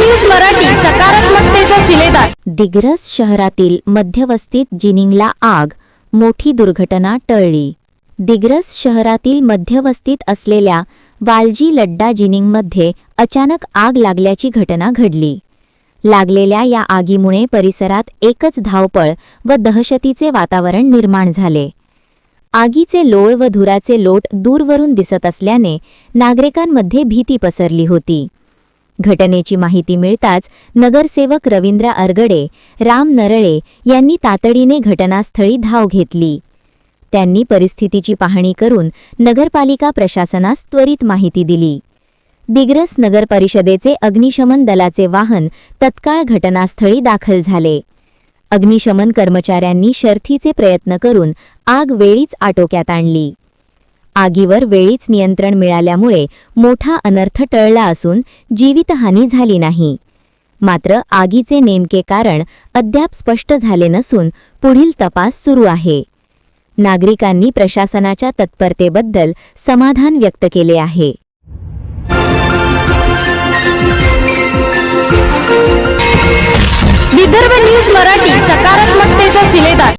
News Marathi सकारात्मकतेचा शिलेदार. दिग्रस शहरातील मध्यवस्तीत जिनिंगला आग मोठी दुर्घटना टळली. दिग्रस शहरातील मध्यवस्तीत असलेल्या वालजी लड्डा जिनिंगमध्ये अचानक आग लागल्याची घटना घडली. लागलेल्या या आगीमुळे परिसरात एकच धावपळ व दहशतीचे वातावरण निर्माण झाले. आगीचे लोळ व धुराचे लोट दूरवरून दिसत असल्याने नागरिकांमध्ये भीती पसरली होती. घटनेची माहिती मिळताच नगरसेवक रवींद्र अरगडे राम नरळे यांनी तातडीने घटनास्थळी धाव घेतली. त्यांनी परिस्थितीची पाहणी करून नगरपालिका प्रशासनास त्वरित माहिती दिली. दिग्रस नगर परिषदेचे अग्निशमन दलाचे वाहन तत्काळ घटनास्थळी दाखल झाले. अग्निशमन कर्मचाऱ्यांनी शर्थीचे प्रयत्न करून आग वेळीच आटोक्यात आणली. आगीवर वेळीच नियंत्रण मिळाल्यामुळे मोठा अनर्थ टळला असून जीवितहानी झाली नाही. मात्र आगीचे नेमके कारण अद्याप स्पष्ट झाले नसून पुढील तपास सुरू आहे. नागरिकांनी प्रशासनाच्या तत्परतेबद्दल समाधान व्यक्त केले आहे. विदर्भ न्यूज मराठी सकारात्मकतेचा शिलेदार.